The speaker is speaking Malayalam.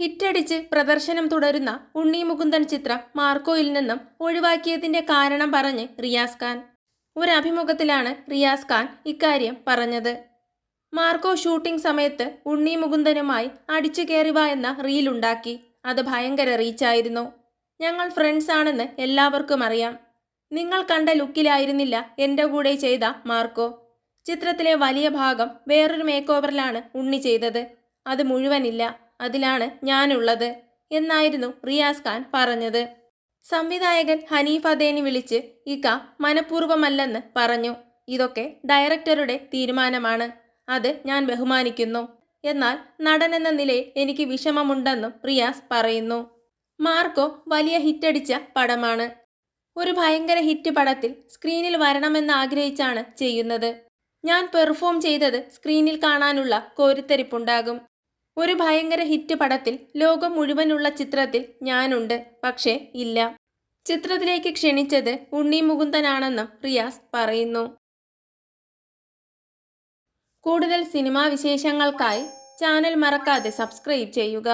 ഹിറ്റടിച്ച് പ്രദർശനം തുടരുന്ന ഉണ്ണി മുകുന്ദൻ ചിത്രം മാർക്കോയിൽ നിന്നും ഒഴിവാക്കിയതിന്റെ കാരണം പറഞ്ഞ് റിയാസ് ഖാൻ. ഒരു അഭിമുഖത്തിലാണ് റിയാസ് ഖാൻ ഇക്കാര്യം പറഞ്ഞത്. മാർക്കോ ഷൂട്ടിംഗ് സമയത്ത് ഉണ്ണി മുകുന്ദനുമായി അടിച്ചു കയറിവ എന്ന റീലുണ്ടാക്കി അത് ഭയങ്കര റീച്ചായിരുന്നു ഞങ്ങൾ ഫ്രണ്ട്സ് ആണെന്ന് എല്ലാവർക്കും അറിയാം. നിങ്ങൾ കണ്ട ലുക്കിലായിരുന്നില്ല എന്റെ കൂടെ ചെയ്ത മാർക്കോ. ചിത്രത്തിലെ വലിയ ഭാഗം വേറൊരു മേക്ക് ഓവറിലാണ് ഉണ്ണി ചെയ്തത്. അത് മുഴുവനില്ല. അതിലാണ് ഞാനുള്ളത് എന്നായിരുന്നു റിയാസ് ഖാൻ പറഞ്ഞത്. സംവിധായകൻ ഹനീഫ് അദേനി വിളിച്ച് ഇക്ക മനഃപൂർവമല്ലെന്ന് പറഞ്ഞു. ഇതൊക്കെ ഡയറക്ടറുടെ തീരുമാനമാണ്. അത് ഞാൻ ബഹുമാനിക്കുന്നു. എന്നാൽ നടൻ എന്ന നിലയിൽ എനിക്ക് വിഷമമുണ്ടെന്നും റിയാസ് പറയുന്നു. മാർക്കോ വലിയ ഹിറ്റടിച്ച പടമാണ്. ഒരു ഭയങ്കര ഹിറ്റ് പടത്തിൽ സ്ക്രീനിൽ വരണമെന്ന് ആഗ്രഹിച്ചാണ് ചെയ്യുന്നത്. ഞാൻ പെർഫോം ചെയ്തത് സ്ക്രീനിൽ കാണാനുള്ള കോരിത്തരിപ്പുണ്ടാകും. ഒരു ഭയങ്കര ഹിറ്റ് പടത്തിൽ ലോകം മുഴുവനുള്ള ചിത്രത്തിൽ ഞാനുണ്ട് പക്ഷേ ഇല്ല. ചിത്രത്തിലേക്ക് ക്ഷണിച്ചത് ഉണ്ണി മുകുന്ദനാണെന്നും റിയാസ് പറയുന്നു. കൂടുതൽ സിനിമാ വിശേഷങ്ങൾക്കായി ചാനൽ മറക്കാതെ സബ്സ്ക്രൈബ് ചെയ്യുക.